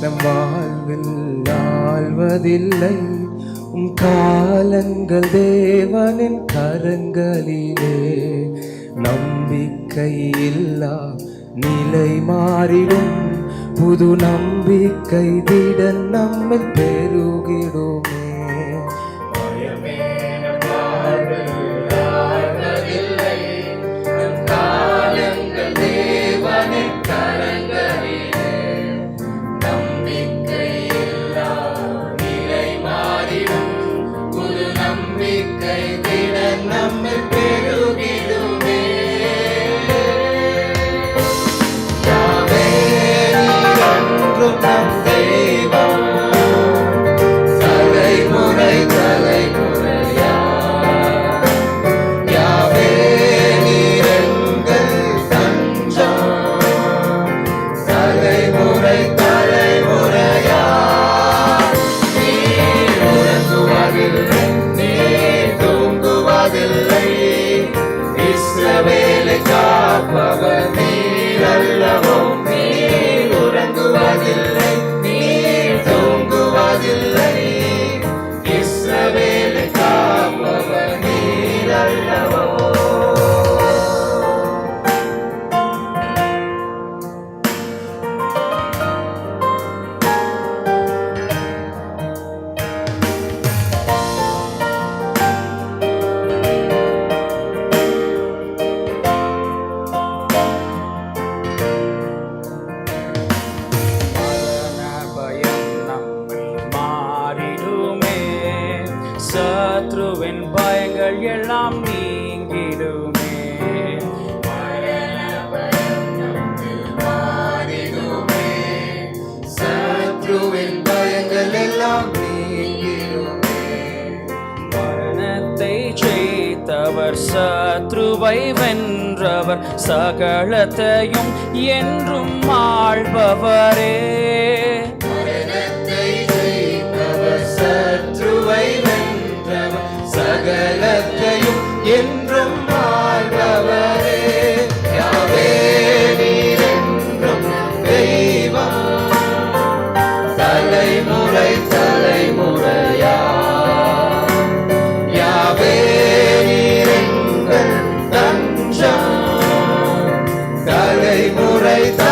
நம் வாழ்வில் ஆழ்வதில்லை உம் காலங்கள் தேவனின் கரங்களிலே. நம்பிக்கையில்லா நிலை மாறிடும். புது நம்பிக்கை திடன் நம்மில் பெருகிடும். சத்ருவின் பயங்கள் எல்லாம் நீங்கிடுமே. சத்ருவின் பயங்கள் எல்லாம் செய்தவர் சத்ருவை வென்றவர் சகலத்தையும் என்றும் ஆழ்பவரே மரணத்தை faith.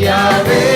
Yahweh.